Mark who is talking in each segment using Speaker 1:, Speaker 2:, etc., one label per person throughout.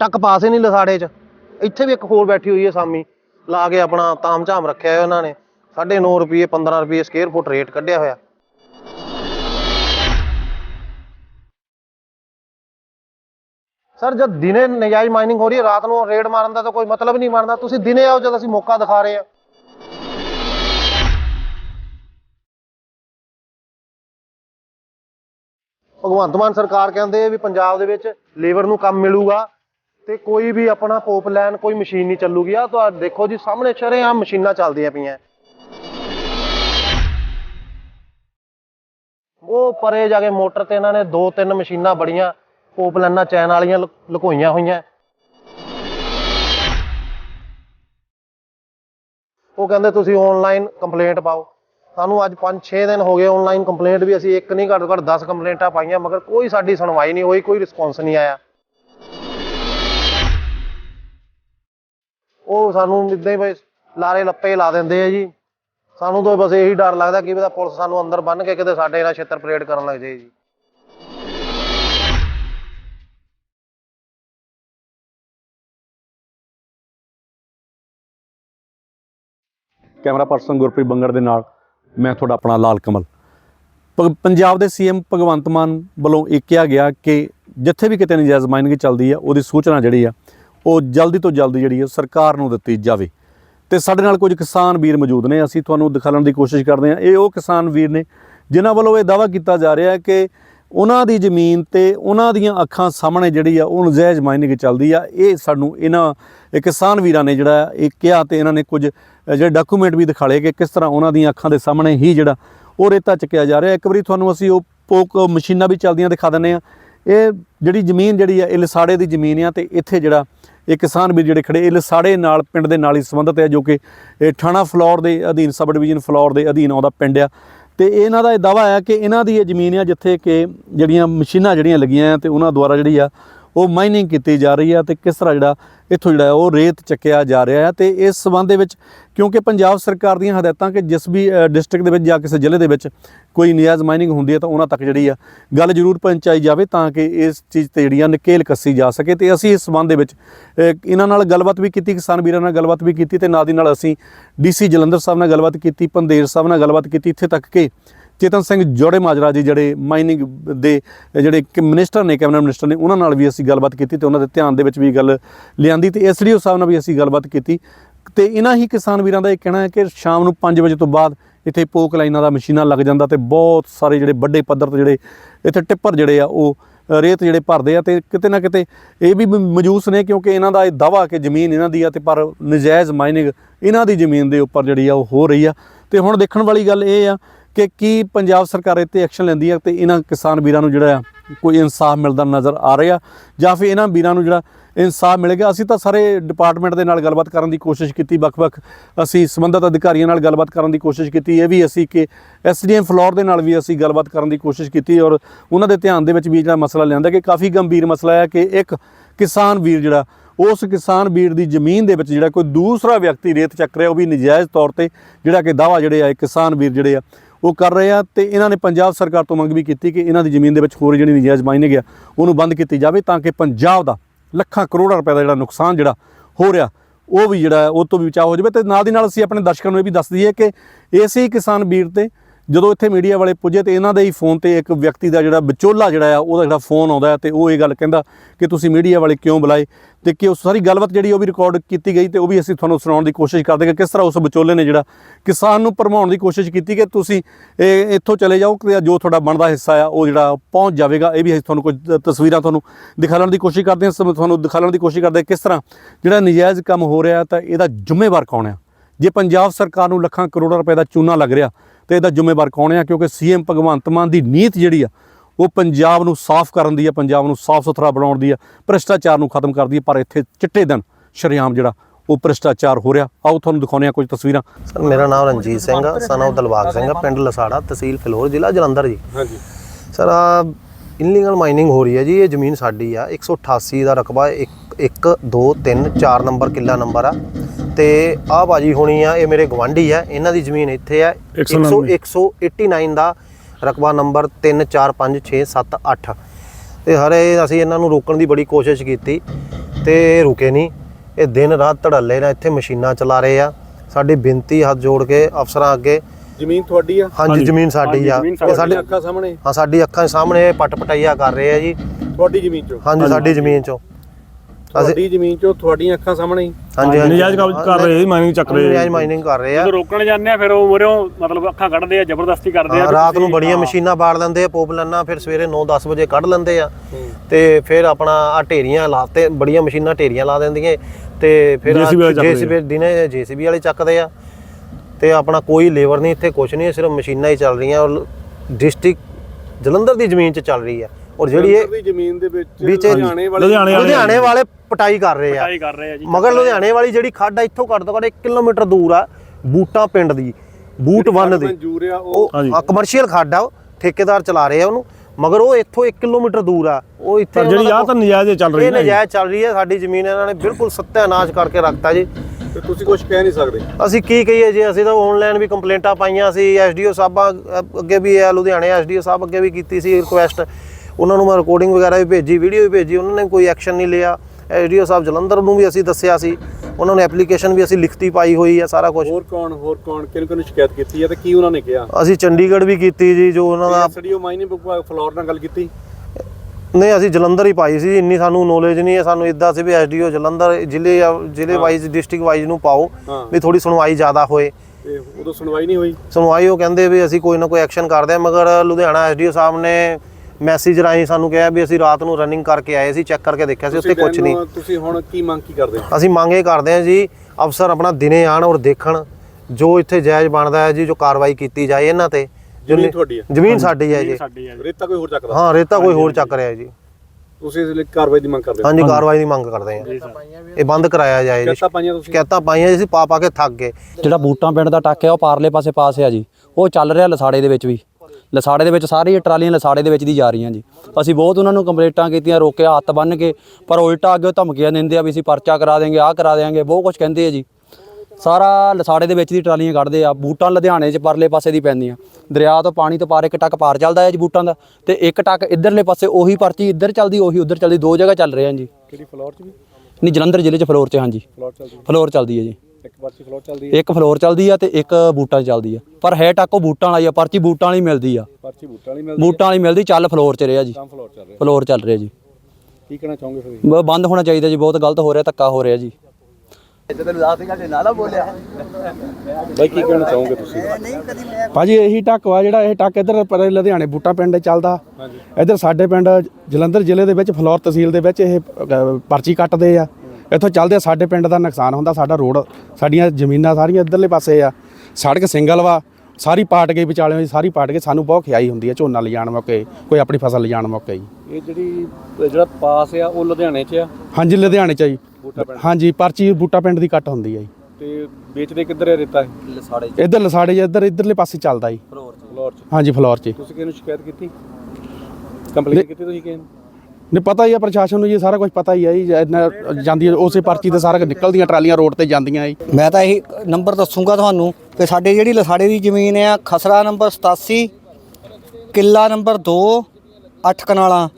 Speaker 1: ਟੱਕ ਪਾਸ ਹੀ ਨਹੀਂ ਲਸਾੜੇ 'ਚ। ਇੱਥੇ ਵੀ ਇੱਕ ਹੋਰ ਬੈਠੀ ਹੋਈ ਹੈ ਸਾਮੀ। ਲਾ ਕੇ ਆਪਣਾ ਤਾਮ ਝਾਮ ਰੱਖਿਆ ਹੋਇਆ ਉਹਨਾਂ ਨੇ। 9.5 ਰੁਪਏ 15 ਰੁਪਏ ਸਕੁਅਰ ਫੁੱਟ ਰੇਟ ਕੱਢਿਆ ਹੋਇਆ। ਸਰ, ਜਦ ਦਿਨੇ ਨਜਾਇਜ਼ ਮਾਈਨਿੰਗ ਹੋ ਰਹੀ ਹੈ, ਰਾਤ ਨੂੰ ਰੇਡ ਮਾਰਨ ਦਾ ਤਾਂ ਕੋਈ ਮਤਲਬ ਨਹੀਂ ਬਣਦਾ। ਤੁਸੀਂ ਦਿਨੇ ਆਓ, ਜਦ ਅਸੀਂ ਮੌਕਾ ਦਿਖਾ ਰਹੇ ਹਾਂ। ਭਗਵੰਤ ਮਾਨ ਸਰਕਾਰ ਕਹਿੰਦੇ ਵੀ ਪੰਜਾਬ ਦੇ ਵਿੱਚ ਲੇਬਰ ਨੂੰ ਕੰਮ ਮਿਲੂਗਾ। ਤੇ ਕੋਈ ਵੀ ਆਪਣਾ ਪੋਪ ਲੈਣ ਕੋਈ ਮਸ਼ੀਨ ਨਹੀਂ ਚੱਲੂਗੀ। ਆ ਤਾਂ ਦੇਖੋ ਜੀ, ਸਾਹਮਣੇ ਸ਼ਰੇਆਮ ਮਸ਼ੀਨਾਂ ਚੱਲਦੀਆਂ ਪਈਆਂ। ਉਹ ਪਰੇ ਜਾ ਕੇ ਮੋਟਰ ਤੇ ਇਹਨਾਂ ਨੇ ਦੋ ਤਿੰਨ ਮਸ਼ੀਨਾਂ ਬੜੀਆਂ, ਪੋਪ ਲੈਣਾ ਚੈਨ ਵਾਲੀਆਂ ਲੁਕੋਈਆਂ ਹੋਈਆਂ। ਉਹ ਕਹਿੰਦੇ, ਤੁਸੀਂ ਆਨਲਾਈਨ ਕੰਪਲੇਂਟ ਪਾਓ। ਸਾਨੂੰ ਅੱਜ 5-6 ਦਿਨ ਹੋ ਗਏ ਆਨਲਾਈਨ ਕੰਪਲੇਂਟ ਵੀ ਅਸੀਂ ਇੱਕ ਨਹੀਂ ਘੱਟ ਘੱਟ 10 ਕੰਪਲੇਂਟਾਂ ਪਾਈਆਂ, ਮਗਰ ਕੋਈ ਸਾਡੀ ਸੁਣਵਾਈ ਨਹੀਂ ਹੋਈ, ਕੋਈ ਰਿਸਪੌਂਸ ਨਹੀਂ ਆਇਆ। ਉਹ ਸਾਨੂੰ ਇਦਾਂ ਹੀ ਬਸ ਲਾਰੇ ਲੱਪੇ ਲਾ ਦਿੰਦੇ ਆ ਜੀ। ਸਾਨੂੰ ਤਾਂ ਬਸ ਇਹੀ ਡਰ ਲੱਗਦਾ ਕਿ ਇਹਦਾ ਪੁਲਿਸ ਸਾਨੂੰ ਅੰਦਰ ਬੰਨ ਕੇ ਕਿਤੇ ਸਾਡੇ ਨਾਲ ਛੇਤਰ ਪਰੇਡ ਕਰਨ ਲੱਗ ਜਾਏ ਜੀ।
Speaker 2: ਕੈਮਰਾ ਪਰਸਨ ਗੁਰਪ੍ਰੀਤ ਬੰਗੜ ਦੇ ਨਾਲ, ਮੈਂ ਤੁਹਾਡਾ ਆਪਣਾ ਲਾਲ ਕਮਲ। ਪੰਜਾਬ ਦੇ ਸੀਐਮ ਭਗਵੰਤ ਮਾਨ ਵੱਲੋਂ ਇਹ ਕਿਹਾ ਗਿਆ ਕਿ ਜਿੱਥੇ ਵੀ ਕਿਤੇ ਨਜਾਇਜ਼ ਮਾਈਨਿੰਗ ਚੱਲਦੀ ਆ, ਉਹਦੀ ਸੂਚਨਾ ਜਿਹੜੀ ਆ ਉਹ ਜਲਦੀ ਤੋਂ ਜਲਦੀ ਜਿਹੜੀ ਆ ਸਰਕਾਰ ਨੂੰ ਦਿੱਤੀ ਜਾਵੇ। ਤੇ ਸਾਡੇ ਨਾਲ ਕੁਝ ਕਿਸਾਨ ਵੀਰ ਮੌਜੂਦ ਨੇ। ਅਸੀਂ ਤੁਹਾਨੂੰ ਦਿਖਾਉਣ ਦੀ ਕੋਸ਼ਿਸ਼ ਕਰਦੇ ਹਾਂ। ਇਹ ਉਹ ਕਿਸਾਨ ਵੀਰ ਨੇ, ਜਿਨ੍ਹਾਂ ਵੱਲੋਂ ਇਹ ਦਾਵਾ ਕੀਤਾ ਜਾ ਰਿਹਾ ਹੈ ਕਿ ਉਹਨਾਂ ਦੀ ਜ਼ਮੀਨ ਤੇ ਉਹਨਾਂ ਦੀਆਂ ਅੱਖਾਂ ਸਾਹਮਣੇ ਜਿਹੜੀ ਆ, ਉਹ ਨਜਾਇਜ਼ ਮਾਈਨਿੰਗ ਚੱਲਦੀ ਆ। ਇਹ ਸਾਨੂੰ ਇਹਨਾਂ ਕਿਸਾਨ ਵੀਰਾਂ ਨੇ ਜਿਹੜਾ, ਇਹ ਕਿਹਾ ਤੇ ਇਹਨਾਂ ਨੇ ਕੁਝ ਜਿਹੜੇ ਡਾਕੂਮੈਂਟ ਵੀ ਦਿਖਾਲੇ ਕਿ ਕਿਸ ਤਰ੍ਹਾਂ ਉਹਨਾਂ ਦੀਆਂ ਅੱਖਾਂ ਦੇ ਸਾਹਮਣੇ ਹੀ ਜਿਹੜਾ, ਉਹ ਰੇਤਾ ਚੱਕਿਆ ਜਾ ਰਿਹਾ। ਇੱਕ ਵਾਰੀ ਤੁਹਾਨੂੰ ਅਸੀਂ ਉਹ ਪੋਕ ਮਸ਼ੀਨਾਂ ਵੀ ਚੱਲਦੀਆਂ ਦਿਖਾ ਦਿੰਨੇ ਆ ਇਹ ਜਿਹੜੀ ਜ਼ਮੀਨ ਜਿਹੜੀ ਆ, ਇਹ ਲਸਾੜੇ ਦੀ ਜ਼ਮੀਨ ਆ ਤੇ ਇੱਥੇ ਜਿਹੜਾ ਇਹ ਕਿਸਾਨ ਵੀਰ ਜਿਹੜੇ ਖੜੇ, ਇਹ ਲਸਾੜੇ ਨਾਲ ਪਿੰਡ ਦੇ ਨਾਲ ਹੀ ਸੰਬੰਧਿਤ ਹੈ ਜੋ ਕਿ, ਇਹ ਥਾਣਾ ਫਲੋਰ ਦੇ ਅਧੀਨ, ਸਬ ਡਿਵੀਜ਼ਨ ਫਲੋਰ ਦੇ ਅਧੀਨ ਆਉਂਦਾ ਪਿੰਡ ਆ। ਤੇ ਇਹਨਾਂ ਦਾ ਇਹ ਦਾਵਾ ਹੈ ਕਿ ਇਹਨਾਂ ਦੀ ਇਹ ਜ਼ਮੀਨ ਆ, ਜਿੱਥੇ ਕਿ ਜਿਹੜੀਆਂ ਮਸ਼ੀਨਾਂ ਜਿਹੜੀਆਂ ਲੱਗੀਆਂ ਆ, ਤੇ ਉਹਨਾਂ ਦੁਆਰਾ ਜਿਹੜੀ ਆ ਉਹ ਮਾਈਨਿੰਗ ਕੀਤੀ ਜਾ ਰਹੀ ਹੈ ਤੇ ਕਿਸ ਤਰ੍ਹਾਂ ਜਿਹੜਾ ਇੱਥੋਂ ਜਿਹੜਾ ਉਹ ਰੇਤ ਚੱਕਿਆ ਜਾ ਰਿਹਾ ਹੈ ਤੇ ਇਸ ਸਬੰਧ ਦੇ ਵਿੱਚ ਕਿਉਂਕਿ ਪੰਜਾਬ ਸਰਕਾਰ ਦੀਆਂ ਹਦਾਇਤਾਂ ਕਿ ਜਿਸ ਵੀ ਡਿਸਟ੍ਰਿਕਟ ਦੇ ਵਿੱਚ ਜਾਂ ਕਿਸੇ ਜ਼ਿਲ੍ਹੇ ਦੇ ਵਿੱਚ ਕੋਈ ਨਿਆਜ਼ ਮਾਈਨਿੰਗ ਹੁੰਦੀ ਹੈ ਤਾਂ ਉਹਨਾਂ ਤੱਕ ਜਿਹੜੀ ਆ ਗੱਲ ਜ਼ਰੂਰ ਪਹੁੰਚਾਈ ਜਾਵੇ ਤਾਂ ਕਿ ਇਸ ਚੀਜ਼ ਤੇ ਜਿਹੜੀਆਂ ਨਕੇਲ ਕੱਸੀ ਜਾ ਸਕੇ ਤੇ ਅਸੀਂ ਇਸ ਸਬੰਧ ਦੇ ਵਿੱਚ ਇਹਨਾਂ ਨਾਲ ਗੱਲਬਾਤ ਵੀ ਕੀਤੀ, ਕਿਸਾਨ ਵੀਰਾਂ ਨਾਲ ਗੱਲਬਾਤ ਵੀ ਕੀਤੀ ਤੇ ਨਾਲ ਦੀ ਨਾਲ ਅਸੀਂ ਡੀਸੀ ਜਲੰਧਰ ਸਾਹਿਬ ਨਾਲ ਗੱਲਬਾਤ ਕੀਤੀ, ਪੰਦੇਰ ਸਾਹਿਬ ਨਾਲ ਗੱਲਬਾਤ ਕੀਤੀ, ਇੱਥੇ ਤੱਕ ਕਿ ਚੇਤਨ ਸਿੰਘ ਜੋੜੇ ਮਾਜਰਾ ਜੀ ਜਿਹੜੇ ਮਾਈਨਿੰਗ ਦੇ ਜਿਹੜੇ ਕਿ ਮਿਨਿਸਟਰ ਨੇ ਕੈਬਨਿਟ ਮਿਨਿਸਟਰ ਨੇ, ਉਹਨਾਂ ਨਾਲ ਵੀ ਅਸੀਂ ਗੱਲਬਾਤ ਕੀਤੀ ਤੇ ਉਹਨਾਂ ਦੇ ਧਿਆਨ ਦੇ ਵਿੱਚ ਵੀ ਗੱਲ ਲਿਆਂਦੀ ਤੇ ਐਸਡੀਓ ਸਾਹਿਬ ਨਾਲ ਵੀ ਅਸੀਂ ਗੱਲਬਾਤ ਕੀਤੀ। ਤੇ ਇਹਨਾਂ ਹੀ ਕਿਸਾਨ ਵੀਰਾਂ ਦਾ ਇਹ ਕਹਿਣਾ ਹੈ ਕਿ ਸ਼ਾਮ ਨੂੰ 5 ਵਜੇ ਤੋਂ ਬਾਅਦ ਇੱਥੇ ਪੋਕ ਲਾਈਨਾਂ ਦਾ ਮਸ਼ੀਨਾਂ ਲੱਗ ਜਾਂਦਾ ਤੇ ਬਹੁਤ ਸਾਰੇ ਜਿਹੜੇ ਵੱਡੇ ਪੱਧਰ ਤੇ ਜਿਹੜੇ ਇੱਥੇ ਟਿੱਪਰ ਜਿਹੜੇ ਆ ਉਹ ਰੇਤ ਜਿਹੜੇ ਭਰਦੇ ਆ ਤੇ ਕਿਤੇ ਨਾ ਕਿਤੇ ਇਹ ਵੀ ਮਜੂਸ ਨੇ ਕਿਉਂਕਿ ਇਹਨਾਂ ਦਾ ਇਹ ਦਾਵਾ ਕਿ ਜ਼ਮੀਨ ਇਹਨਾਂ ਦੀ ਆ ਤੇ ਪਰ ਨਜਾਇਜ਼ ਮਾਈਨਿੰਗ ਇਹਨਾਂ ਦੀ ਜ਼ਮੀਨ ਦੇ ਉੱਪਰ ਜਿਹੜੀ ਆ ਉਹ ਹੋ ਰਹੀ ਆ। ਤੇ ਹੁਣ ਦੇਖਣ ਵਾਲੀ ਗੱਲ ਇਹ ਆ ਕਿ ਕੀ ਪੰਜਾਬ ਸਰਕਾਰ ਇੱਥੇ ਐਕਸ਼ਨ ਲੈਂਦੀ ਹੈ ਤੇ ਇਹਨਾਂ ਕਿਸਾਨ ਵੀਰਾਂ ਨੂੰ ਜਿਹੜਾ ਆ ਕੋਈ ਇਨਸਾਫ ਮਿਲਦਾ ਨਜ਼ਰ ਆ ਰਿਹਾ ਜਾਂ ਫਿਰ ਇਹਨਾਂ ਵੀਰਾਂ ਨੂੰ ਜਿਹੜਾ ਇਨਸਾਫ ਮਿਲੇਗਾ ਅਸੀਂ ਤਾਂ ਸਾਰੇ ਡਿਪਾਰਟਮੈਂਟ ਦੇ ਨਾਲ ਗੱਲਬਾਤ ਕਰਨ ਦੀ ਕੋਸ਼ਿਸ਼ ਕੀਤੀ, ਵੱਖ-ਵੱਖ ਅਸੀਂ ਸੰਬੰਧਿਤ ਅਧਿਕਾਰੀਆਂ ਨਾਲ ਗੱਲਬਾਤ ਕਰਨ ਦੀ ਕੋਸ਼ਿਸ਼ ਕੀਤੀ। ਇਹ ਵੀ ਅਸੀਂ ਕਿ ਐਸਡੀਐਮ ਫਲੋਰ ਦੇ ਨਾਲ ਵੀ ਅਸੀਂ ਗੱਲਬਾਤ ਕਰਨ ਦੀ ਕੋਸ਼ਿਸ਼ ਕੀਤੀ ਔਰ ਉਹਨਾਂ ਦੇ ਧਿਆਨ ਦੇ ਵਿੱਚ ਵੀ ਜਿਹੜਾ ਮਸਲਾ ਲਿਆਂਦਾ ਕਿ ਕਾਫੀ ਗੰਭੀਰ ਮਸਲਾ ਹੈ ਕਿ ਇੱਕ ਕਿਸਾਨ ਵੀਰ ਜਿਹੜਾ, ਉਸ ਕਿਸਾਨ ਵੀਰ ਦੀ ਜ਼ਮੀਨ ਦੇ ਵਿੱਚ ਜਿਹੜਾ ਕੋਈ ਦੂਸਰਾ ਵਿਅਕਤੀ ਰੇਤ ਚੱਕ ਰਿਹਾ, ਉਹ ਵੀ ਨਜਾਇਜ਼ ਤੌਰ ਤੇ ਜਿਹੜਾ ਕਿ ਦਾਵਾ ਜਿਹੜੇ ਆ ਕਿਸਾਨ ਵੀਰ ਜਿਹੜੇ ਆ ਉਹ ਕਰ ਰਹੇ ਆ ਤੇ ਇਹਨਾਂ ਨੇ ਪੰਜਾਬ ਸਰਕਾਰ ਤੋਂ ਮੰਗ ਵੀ ਕੀਤੀ ਕਿ ਇਹਨਾਂ ਦੀ ਜ਼ਮੀਨ ਦੇ ਵਿੱਚ ਹੋਰ ਜਿਹੜੀ ਨਜਾਇਜ਼ ਮਾਈਨਿੰਗ ਆ, ਉਹਨੂੰ ਬੰਦ ਕੀਤੀ ਜਾਵੇ ਤਾਂ ਕਿ ਪੰਜਾਬ ਦਾ ਲੱਖਾਂ ਕਰੋੜਾਂ ਰੁਪਏ ਦਾ ਜਿਹੜਾ ਨੁਕਸਾਨ ਜਿਹੜਾ ਹੋ ਰਿਹਾ, ਉਹ ਵੀ ਜਿਹੜਾ ਉਹ ਤੋਂ ਵੀ ਬਚਾਅ ਹੋ ਜਾਵੇ ਤੇ ਨਾਲ ਦੀ ਨਾਲ ਅਸੀਂ ਆਪਣੇ ਦਰਸ਼ਕਾਂ ਨੂੰ ਇਹ ਵੀ ਦੱਸ ਦਈਏ ਕਿ ਇਸੇ ਹੀ ਕਿਸਾਨ ਵੀਰ ਤੇ ਜਦੋਂ ਇੱਥੇ ਮੀਡੀਆ ਵਾਲੇ ਪੁੱਜੇ ਤੇ ਇਹਨਾਂ ਦੇ ਹੀ ਫੋਨ ਤੇ ਇੱਕ ਵਿਅਕਤੀ ਦਾ ਜਿਹੜਾ ਵਿਚੋਲਾ ਜਿਹੜਾ ਆ, ਉਹਦਾ ਜਿਹੜਾ ਫੋਨ ਆਉਂਦਾ ਹੈ ਤੇ ਉਹ ਇਹ ਗੱਲ ਕਹਿੰਦਾ ਕਿ ਤੁਸੀਂ ਮੀਡੀਆ ਵਾਲੇ ਕਿਉਂ ਬੁਲਾਏ ਤੇ ਕਿ ਉਹ ਸਾਰੀ ਗੱਲਬਾਤ ਜਿਹੜੀ ਉਹ ਵੀ ਰਿਕਾਰਡ ਕੀਤੀ ਗਈ ਤੇ ਉਹ ਵੀ ਅਸੀਂ ਤੁਹਾਨੂੰ ਸੁਣਾਉਣ ਦੀ ਕੋਸ਼ਿਸ਼ ਕਰਦੇ ਕਿ ਕਿਸ ਤਰ੍ਹਾਂ ਉਸ ਵਿਚੋਲੇ ਨੇ ਜਿਹੜਾ ਕਿਸਾਨ ਨੂੰ ਭਰਮਾਉਣ ਦੀ ਕੋਸ਼ਿਸ਼ ਕੀਤੀ ਕਿ ਤੁਸੀਂ ਇਹ ਇੱਥੋਂ ਚਲੇ ਜਾਓ ਕਿ ਜੋ ਤੁਹਾਡਾ ਬਣਦਾ ਹਿੱਸਾ ਆ, ਉਹ ਜਿਹੜਾ ਪਹੁੰਚ ਜਾਵੇਗਾ। ਇਹ ਵੀ ਅਸੀਂ ਤੁਹਾਨੂੰ ਕੁਝ ਤਸਵੀਰਾਂ ਤੁਹਾਨੂੰ ਦਿਖਾਉਣ ਦੀ ਕੋਸ਼ਿਸ਼ ਕਰਦੇ ਹਾਂ, ਸਮ- ਤੁਹਾਨੂੰ ਦਿਖਾਉਣ ਦੀ ਕੋਸ਼ਿਸ਼ ਕਰਦੇ ਹਾਂ ਕਿਸ ਤਰ੍ਹਾਂ ਜਿਹੜਾ ਨਜਾਇਜ਼ ਕੰਮ ਹੋ ਰਿਹਾ ਤਾਂ ਇਹਦਾ ਜ਼ਿੰਮੇਵਾਰ ਕੌਣ ਆ? ਜੇ ਪੰਜਾਬ ਸਰਕਾਰ ਨੂੰ ਲੱਖਾਂ ਕਰੋੜਾਂ ਰੁਪਏ ਦਾ ਚੂਨਾ ਲੱਗ ਰਿਹਾ ਤੇ ਇਹਦਾ ਜ਼ਿੰਮੇਵਾਰ ਕੌਣ ਆ? ਕਿਉਂਕਿ ਸੀਐਮ ਭਗਵੰਤ ਮਾਨ ਦੀ ਨੀਤ ਜਿਹੜੀ ਆ ਉਹ ਪੰਜਾਬ ਨੂੰ ਸਾਫ਼ ਕਰਨ ਦੀ ਆ ਪੰਜਾਬ ਨੂੰ ਸਾਫ਼ ਸੁਥਰਾ ਬਣਾਉਣ ਦੀ ਆ ਭ੍ਰਿਸ਼ਟਾਚਾਰ ਨੂੰ ਖਤਮ ਕਰਦੀ ਆ ਪਰ ਇੱਥੇ ਚਿੱਟੇ ਦਿਨ ਸ਼ਰੇਆਮ ਜਿਹੜਾ ਉਹ ਭ੍ਰਿਸ਼ਟਾਚਾਰ ਹੋ ਰਿਹਾ। ਆਓ ਤੁਹਾਨੂੰ ਦਿਖਾਉਂਦੇ ਆ ਕੁਝ ਤਸਵੀਰਾਂ।
Speaker 1: ਸਰ ਮੇਰਾ ਨਾਮ ਰਣਜੀਤ ਸਿੰਘ ਆ ਸਨ ਆਫ ਦਲਬਾਗ ਸਿੰਘ ਆ ਪਿੰਡ ਲਸਾੜਾ ਤਹਿਸੀਲ ਫਿਲੌਰ ਜ਼ਿਲ੍ਹਾ ਜਲੰਧਰ ਜੀ।
Speaker 2: ਹਾਂਜੀ।
Speaker 1: ਸਰ ਆ ਇਨਲੀਗਲ ਮਾਈਨਿੰਗ ਹੋ ਰਹੀ ਹੈ ਜੀ ਇਹ ਜ਼ਮੀਨ ਸਾਡੀ ਆ 188 ਦਾ ਰਕਬਾ 1 2 3 4 ਨੰਬਰ ਕਿੱਲਾ ਨੰਬਰ ਆ। ਤੇ ਆ ਬਾਜੀ ਹੋਣੀ ਆ ਇਹ ਮੇਰੇ ਗਵਾਂਢੀ ਆ ਇਹਨਾਂ ਦੀ ਜ਼ਮੀਨ ਇੱਥੇ ਆ। 100 189 ਦਾ ਰਕਬਾ ਨੰਬਰ 3 4 5 6 7 8 ਤੇ ਹਰੇ ਅਸੀਂ ਇਹਨਾਂ ਨੂੰ ਰੋਕਣ ਦੀ ਬੜੀ ਕੋਸ਼ਿਸ਼ ਕੀਤੀ ਤੇ ਰੁਕੇ ਨਹੀਂ। ਇਹ ਦਿਨ ਰਾਤ ਧੜੱਲੇ ਨਾਲ ਇੱਥੇ ਮਸ਼ੀਨਾਂ ਚਲਾ ਰਹੇ ਆ। ਸਾਡੀ ਬੇਨਤੀ ਹੱਥ ਜੋੜ ਕੇ ਅਫਸਰਾਂ ਅੱਗੇ।
Speaker 3: ਜ਼ਮੀਨ ਤੁਹਾਡੀ ਆ?
Speaker 1: ਹਾਂਜੀ ਜ਼ਮੀਨ ਸਾਡੀ ਆ। ਇਹ ਸਾਡੇ
Speaker 3: ਅੱਖਾਂ ਸਾਹਮਣੇ।
Speaker 1: ਹਾਂ ਸਾਡੀ ਅੱਖਾਂ ਸਾਹਮਣੇ ਇਹ ਪਟ ਪਟਾਈਆ ਕਰ ਰਹੇ ਆ ਜੀ।
Speaker 3: ਤੁਹਾਡੀ ਜ਼ਮੀਨ ਚੋਂ?
Speaker 1: ਹਾਂਜੀ। ਸਾਡੀ ਜ਼ਮੀਨ ਚੋਂ। ਅਸੀਂ
Speaker 3: ਤੁਹਾਡੀ ਜ਼ਮੀਨ ਚੋਂ ਤੁਹਾਡੀਆਂ ਅੱਖਾਂ ਸਾਹਮਣੇ ਹੀ।
Speaker 1: ਹਾਂਜੀ ਹਾਂਜੀ।
Speaker 4: ਨਜਾਇਜ਼ ਕਬਜ਼ ਕਰ ਰਹੇ ਮਾਈਨਿੰਗ ਚੱਕ ਰਹੇ
Speaker 1: ਨਜਾਇਜ਼ ਮਾਈਨਿੰਗ ਕਰ ਰਹੇ ਆ।
Speaker 4: ਜਦੋਂ ਰੋਕਣ ਜਾਂਦੇ ਆ ਫਿਰ ਉਹ ਮੋਰਿਓ ਮਤਲਬ ਅੱਖਾਂ ਕੱਢਦੇ ਆ ਜ਼ਬਰਦਸਤੀ ਕਰਦੇ ਆ।
Speaker 1: ਰਾਤ ਨੂੰ ਬੜੀਆਂ। ਮਸ਼ੀਨਾਂ ਬਾੜ ਲੈਂਦੇ ਆ ਪੋਪਲੈਨਾਂ ਫਿਰ ਸਵੇਰੇ 9-10 ਵਜੇ ਕੱਢ ਲੈਂਦੇ ਆ। ਤੇ ਫਿਰ ਆਪਣਾ ਆ ਢੇਰੀਆਂ ਲਾਤੇ ਬੜੀਆਂ ਮਸ਼ੀਨਾਂ ਢੇਰੀਆਂ ਲਾ ਦਿੰਦੀਆਂ। ਤੇ ਫਿਰ। ਜੀਸੀਬੀ ਦਿਨੇ ਜੀਸੀਬੀ ਵਾਲੇ ਚੱਕਦੇ ਆ। ਤੇ ਆਪਣਾ ਕੋਈ ਲੇਬਰ ਨਹੀਂ ਇੱਥੇ ਕੁਝ ਨਹੀਂ ਸਿਰਫ ਮਸ਼ੀਨਾਂ ਹੀ ਚੱਲ ਰਹੀਆਂ। ਔਰ ਡਿਸਟ੍ਰਿਕਟ ਜਲੰਧਰ ਦੀ ਜ਼ਮੀਨ 'ਚ ਚੱਲ ਰਹੀ ਆ। ਔਰ ਜਿਹੜੀ ਇਹ
Speaker 3: ਦੀ ਜ਼ਮੀਨ ਦੇ ਵਿੱਚ
Speaker 1: ਵਿੱਚ ਇਹ-
Speaker 3: ਲੁਧਿਆਣੇ ਵਾਲੇ
Speaker 4: ਲੁਧਿਆਣੇ ਵਾਲੇ
Speaker 1: ਲੁਧਿਆਣੇ ਵਾਲੇ ਪਟਾਈ ਕਰ ਰਹੇ ਆ।
Speaker 4: ਪਟਾਈ ਕਰ ਰਹੇ ਆ ਜੀ।
Speaker 1: ਮਗਰ ਲੁਧਿਆਣੇ ਵਾਲੀ ਜਿਹੜੀ ਖੱਡ ਆ ਇੱਥੋਂ ਘੱਟ ਤੋਂ ਘੱਟ 1 ਕਿਲੋਮੀਟਰ ਦੂਰ ਆ ਬੂਟਾ ਪਿੰਡ ਦੀ ਬੂਟ ਵਨ ਦੀ।
Speaker 3: ਮਨਜ਼ੂਰ ਆ ਉਹ।
Speaker 1: ਕਮਰਸ਼ੀਅਲ ਖੱਡ ਆ ਉਹ ਠੇਕੇਦਾਰ ਚਲਾ ਰਹੇ ਆ ਉਹਨੂੰ। ਮਗਰ ਉਹ ਇੱਥੋਂ 1 ਕਿਲੋਮੀਟਰ ਦੂਰ ਆ ਉਹ ਇੱਥੇ
Speaker 4: ਜਿਹੜੀ ਆ ਤਾਂ ਨਜਾਇਜ਼ ਚੱਲ ਰਹੀ
Speaker 1: ਇਹ
Speaker 4: ਨਾ ਜੀ।
Speaker 1: ਨਜਾਇਜ਼ ਚੱਲ ਰਹੀ ਹੈ ਸਾਡੀ ਜ਼ਮੀਨ ਇਹਨਾਂ ਨੇ ਬਿਲਕੁਲ ਸੱਤਿਆਨਾਸ਼ ਕਰਕੇ ਰੱਖਤਾ ਜੀ।
Speaker 3: ਤੇ ਤੁਸੀਂ ਕੁਝ ਕਹਿ ਨਹੀਂ ਸਕਦੇ।
Speaker 1: ਅਸੀਂ ਕੀ ਕਹੀਏ ਜੀ ਅਸੀਂ ਤਾਂ ਆਨਲਾਈਨ ਵੀ ਕੰਪਲੇਂਟਾਂ ਪਾਈਆਂ ਸੀ ਐਸਡੀਓ ਸਾਹਿਬਾਂ ਅੱਗੇ ਵੀ ਹੈ ਲੁਧਿਆਣੇ ਐਸਡੀਓ ਸਾਹਿਬ ਅੱਗੇ ਵੀ ਕੀਤੀ ਸੀ ਰਿਕੁਐਸਟ ਉਹਨਾਂ ਨੂੰ ਮੈਂ ਰਿਕਾਰਡਿੰਗ ਵਗੈਰਾ ਵੀ ਭੇਜੀ ਵੀਡੀਓ ਵੀ ਭੇਜੀ ਉਹਨਾਂ ਨੇ ਕੋਈ ਐਕਸ਼ਨ ਨਹੀਂ ਲਿਆ। ਐਸਡੀਓ ਸਾਹਿਬ ਜਲੰਧਰ ਨੂੰ ਵੀ ਅਸੀਂ ਦੱਸਿਆ ਸੀ। ਉਹਨਾਂ ਨੇ ਐਪਲੀਕੇਸ਼ਨ ਵੀ ਅਸੀਂ ਲਿਖਤੀ ਪਾਈ ਹੋਈ ਹੈ ਸਾਰਾ ਕੁਝ
Speaker 3: ਹੋਰ ਕੌਣ ਹੋਰ ਕੌਣ ਕਿਹਨੂੰ ਕਿਹਨੂੰ ਸ਼ਿਕਾਇਤ ਕੀਤੀ ਹੈ ਤੇ ਕੀ ਉਹਨਾਂ ਨੇ ਕਿਹਾ?
Speaker 1: ਅਸੀਂ ਚੰਡੀਗੜ੍ਹ ਵੀ ਕੀਤੀ ਜੀ ਜੋ ਉਹਨਾਂ ਦਾ
Speaker 3: ਐਸਡੀਓ ਮਾਈਨਿੰਗ ਫਲੋਰ ਨਾਲ ਗੱਲ ਕੀਤੀ?
Speaker 1: ਨਹੀਂ ਅਸੀਂ ਜਲੰਧਰ ਹੀ ਪਾਈ ਸੀ ਇੰਨੀ ਸਾਨੂੰ ਨੌਲੇਜ ਨਹੀਂ ਹੈ ਸਾਨੂੰ ਇਦਾਂ ਸੀ ਵੀ ਐਸਡੀਓ ਜਲੰਧਰ ਜ਼ਿਲ੍ਹੇ ਜਾਂ ਜ਼ਿਲ੍ਹੇ ਵਾਈਜ਼ ਡਿਸਟ੍ਰਿਕਟ ਵਾਈਜ਼ ਨੂੰ ਪਾਓ। ਵੀ ਥੋੜੀ ਸੁਣਵਾਈ ਜ਼ਿਆਦਾ ਹੋਏ।
Speaker 3: ਤੇ ਉਦੋਂ ਸੁਣਵਾਈ ਨਹੀਂ ਹੋਈ?
Speaker 1: ਸੁਣਵਾਈ ਉਹ ਕਹਿੰਦੇ ਵੀ ਅਸੀਂ ਕੋਈ ਨਾ ਕੋਈ ਐਕਸ਼ਨ ਕਰਦੇ ਹਾਂ ਮਗਰ ਲੁਧਿਆਣਾ ਐਸਡੀਓ ਸਾਹਿਬ ਨੇ ਮੈਸੇਜ ਰਾਹੀਂ ਸਾਨੂੰ ਕਿਹਾ ਵੀ ਅਸੀਂ ਰਾਤ ਨੂੰ ਰਨਿੰਗ ਕਰਕੇ ਆਏ ਸੀ ਚੈੱਕ ਕਰਕੇ ਦੇਖਿਆ ਸੀ ਉੱਥੇ ਕੁਝ ਨਹੀਂ।
Speaker 3: ਤੁਸੀਂ ਹੁਣ ਕੀ ਮੰਗ ਕੀ ਕਰਦੇ ਹੋ?
Speaker 1: ਅਸੀਂ ਮੰਗ ਇਹ ਕਰਦੇ ਹਾਂ ਜੀ ਅਫਸਰ ਆਪਣਾ ਦਿਨੇ ਆਣ ਔਰ ਦੇਖਣ ਜੋ ਇੱਥੇ ਜਾਇਜ਼ ਬਣਦਾ ਹੈ ਜੀ ਜੋ ਕਾਰਵਾਈ ਕੀਤੀ ਜਾਏ ਇਹਨਾਂ ਤੇ।
Speaker 3: ਜ਼ਮੀਨ ਤੁਹਾਡੀ ਹੈ।
Speaker 1: ਜ਼ਮੀਨ ਸਾਡੀ ਹੈ ਜੀ।
Speaker 3: ਰੇਤਾ ਕੋਈ ਹੋਰ ਚੱਕਦਾ
Speaker 1: ਹਾਂ ਰੇਤਾ ਕੋਈ ਹੋਰ ਚੱਕ ਰਿਹਾ ਜੀ।
Speaker 3: ਤੁਸੀਂ ਇਸ ਲਈ ਕਾਰਵਾਈ ਦੀ ਮੰਗ ਕਰਦੇ ਹੋ?
Speaker 1: ਹਾਂਜੀ ਕਾਰਵਾਈ ਦੀ ਮੰਗ ਕਰਦੇ ਹਾਂ। ਇਹ ਬੰਦ ਕਰਾਇਆ ਜਾਏ ਜੀ।
Speaker 3: ਕਿਹਤਾ ਪਾਈਆਂ ਤੁਸੀਂ?
Speaker 1: ਸ਼ਿਕਾਇਤਾਂ ਪਾਈਆਂ ਜੀ, ਅਸੀਂ ਪਾ ਪਾ ਕੇ ਥੱਕ ਗਏ।
Speaker 5: ਜਿਹੜਾ ਬੂਟਾਂ ਪਿੰਡ ਦਾ ਟੱਕ ਹੈ ਉਹ ਪਾਰਲੇ ਪਾਸੇ ਪਾਸ ਆ ਜੀ। ਉਹ ਚੱਲ ਰਿਹਾ ਲਸਾੜੇ ਦੇ ਵਿੱਚ ਵੀ। ਲਸਾੜੇ ਦੇ ਵਿੱਚ ਸਾਰੀਆਂ ਟਰਾਲੀਆਂ ਲਸਾੜੇ ਦੇ ਵਿੱਚ ਦੀ ਜਾ ਰਹੀਆਂ ਜੀ। ਅਸੀਂ ਬਹੁਤ ਉਹਨਾਂ ਨੂੰ ਕੰਪਲੇਂਟਾਂ ਕੀਤੀਆਂ ਰੋਕਿਆ ਹੱਥ ਬੰਨ ਕੇ ਪਰ ਉਲਟਾ ਅੱਗੇ ਧਮਕੀਆਂ ਦਿੰਦੇ ਆ ਵੀ ਅਸੀਂ ਪਰਚਾ ਕਰਾ ਦੇਂਗੇ ਆਹ ਕਰਾ ਦੇਾਂਗੇ ਬਹੁਤ ਕੁਝ ਕਹਿੰਦੇ ਆ ਜੀ। ਸਾਰਾ ਲਸਾੜੇ ਦੇ ਵਿੱਚ ਦੀ ਟਰਾਲੀਆਂ ਕੱਢਦੇ ਆ ਬੂਟਾਂ ਲੁਧਿਆਣੇ 'ਚ ਪਰਲੇ ਪਾਸੇ ਦੀ ਪੈਂਦੀਆਂ। ਦਰਿਆ ਤੋਂ ਪਾਣੀ ਤੋਂ ਪਾਰ ਇੱਕ ਟੱਕ ਪਾਰ ਚੱਲਦਾ ਹੈ ਜੀ ਬੂਟਾਂ ਦਾ ਤੇ ਇੱਕ ਟੱਕ ਇਧਰਲੇ ਪਾਸੇ ਉਹੀ ਪਰਚੀ ਇੱਧਰ ਚੱਲਦੀ ਉਹੀ ਉੱਧਰ ਚੱਲਦੀ ਦੋ ਜਗ੍ਹਾ ਚੱਲ ਰਹੇ ਆ ਜੀ।
Speaker 3: ਕਿਹੜੀ ਫਲੋਰ ਚ ਵੀ?
Speaker 5: ਨਹੀਂ ਜਲੰਧਰ ਜ਼ਿਲ੍ਹੇ 'ਚ ਫਲੋਰ 'ਚ ਹਾਂਜੀ। ਫਲੋਰ ਚੱਲਦੀ ਹੈ ਜੀ।
Speaker 3: ਇੱਕ ਪਰਚੀ ਫਲੋਰ ਚੱਲਦੀ ਹੈ
Speaker 5: ਇੱਕ ਫਲੋਰ ਚੱਲਦੀ ਆ ਤੇ ਇੱਕ ਬੂਟਾਂ 'ਚ ਚੱਲਦੀ ਆ। ਪਰ ਹੈ ਟੱਕ ਉਹ ਬੂਟਾਂ ਵਾਲੀ ਆ ਪਰਚੀ ਬੂਟਾਂ ਵਾਲੀ ਮਿਲਦੀ ਆ।
Speaker 3: ਪਰਚੀ ਬੂਟਾਂ ਵਾਲੀ ਮਿਲਦੀ
Speaker 5: ਬੂਟਾਂ ਵਾਲੀ ਮਿਲਦੀ ਚੱਲ ਫਲੋਰ 'ਚ ਰਿਹਾ ਜੀ।
Speaker 3: ਕੰਮ ਫਲੋਰ ਚੱਲ ਰਿਹਾ।
Speaker 5: ਫਲੋਰ ਚੱਲ ਰਿਹਾ ਜੀ।
Speaker 3: ਕੀ ਕਹਿਣਾ ਚਾਹੋਗੇ ਫਿਰ?
Speaker 5: ਬ- ਬੰਦ ਹੋਣਾ ਚਾਹੀਦਾ ਜੀ ਬਹੁਤ ਗਲਤ ਹੋ ਰਿਹਾ ਧੱਕਾ ਹੋ ਰਿਹਾ ਜੀ।
Speaker 3: ਬਾਈ ਕੀ ਕਹਿਣਾ ਚਾਹੋਗੇ ਤੁਸੀਂ?
Speaker 6: ਭਾਜੀ ਇਹੀ ਟੱਕ ਵਾ ਜਿਹੜਾ ਇਹ ਟੱਕ ਇੱਧਰ ਪਰ ਲੁਧਿਆਣੇ ਬੂਟਾ ਪਿੰਡ ਚੱਲਦਾ। ਇੱਧਰ ਸਾਡੇ ਪਿੰਡ ਜਲੰਧਰ ਜ਼ਿਲ੍ਹੇ ਦੇ ਵਿੱਚ ਫਲੌਰ ਤਹਿਸੀਲ ਦੇ ਵਿੱਚ ਇਹ ਅ, ਪਰਚੀ ਕੱਟਦੇ ਆ। ਇੱਥੋਂ ਚੱਲਦੇ ਆ, ਸਾਡੇ ਪਿੰਡ ਦਾ ਨੁਕਸਾਨ ਹੁੰਦਾ ਸਾਡਾ ਰੋਡ ਸਾਡੀਆਂ ਜ਼ਮੀਨਾਂ ਸਾਰੀਆਂ ਇੱਧਰਲੇ ਪਾਸੇ ਆ। ਸੜਕ ਸਿੰਗਲ ਵਾ ਸਾਰੀ ਪਾਟ ਗਈ ਵਿਚਾਲਿਓਂ ਦੀ ਸਾਰੀ ਪਾਟ ਗਈ ਸਾਨੂੰ ਬਹੁਤ ਖਿਆਈ ਹੁੰਦੀ ਹੈ ਝੋਨਾ ਲਿਜਾਣ ਮੌਕੇ ਕੋਈ ਆਪਣੀ ਫਸਲ ਲਿਜਾਣ ਮੌਕੇ ਜੀ।
Speaker 3: ਇਹ ਜਿਹੜੀ ਜਿਹੜਾ ਪਾਸ ਆ ਉਹ ਲੁਧਿਆਣੇ 'ਚ ਆ?
Speaker 6: ਹਾਂਜੀ ਲੁਧਿਆਣੇ ਚ ਆ ਜੀ।
Speaker 3: ਬੂਟਾ ਪਿੰਡ।
Speaker 6: ਹਾਂਜੀ ਪਰਚੀ ਬੂਟਾ ਪਿੰਡ ਦੀ ਕੱਟ ਹੁੰਦੀ ਹੈ ਜੀ।
Speaker 3: ਤੇ ਵੇਚਦੇ ਕਿੱਧਰ ਹੈ ਰੇਤਾ ਇਹ?
Speaker 6: ਇੱਧਰ ਲਸਾੜੇ ਜੀ ਇੱਧਰ ਇੱਧਰਲੇ ਪਾਸੇ ਚੱਲਦਾ ਜੀ।
Speaker 3: ਫਲੋਰ 'ਚ।
Speaker 6: ਹਾਂਜੀ ਫਲੌਰ 'ਚ।
Speaker 3: ਤੁਸੀਂ ਕਿਹਨੂੰ ਸ਼ਿਕਾਇਤ ਕੀਤੀ? ਕੰਪਲੇਂਟ ਕੀਤੀ ਤੁਸੀਂ ਕਿਹਨੂੰ
Speaker 6: ਨੇ ਪਤਾ ਹੀ ਆ ਪ੍ਰਸ਼ਾਸਨ ਨੂੰ ਜੀ ਸਾਰਾ ਕੁਝ ਪਤਾ ਹੀ ਆ ਜੀ ਇੰਨਾ ਜਾਂਦੀ ਹੈ, ਉਸੇ ਪਰਚੀ ਤੇ ਸਾਰਾ ਕੁਝ ਨਿਕਲਦੀਆਂ ਟਰਾਲੀਆਂ ਰੋਡ ਤੇ ਜਾਂਦੀਆਂ ਜੀ।
Speaker 7: ਮੈਂ ਤਾਂ ਇਹ ਨੰਬਰ ਦੱਸੂਗਾ ਤੁਹਾਨੂੰ ਕਿ ਸਾਡੇ ਜਿਹੜੀ ਲਸਾੜੇ ਦੀ ਜ਼ਮੀਨ ਆ ਖਸਰਾ ਨੰਬਰ 87 ਕਿੱਲਾ ਨੰਬਰ 2 8 ਕਨਾਲਾਂ।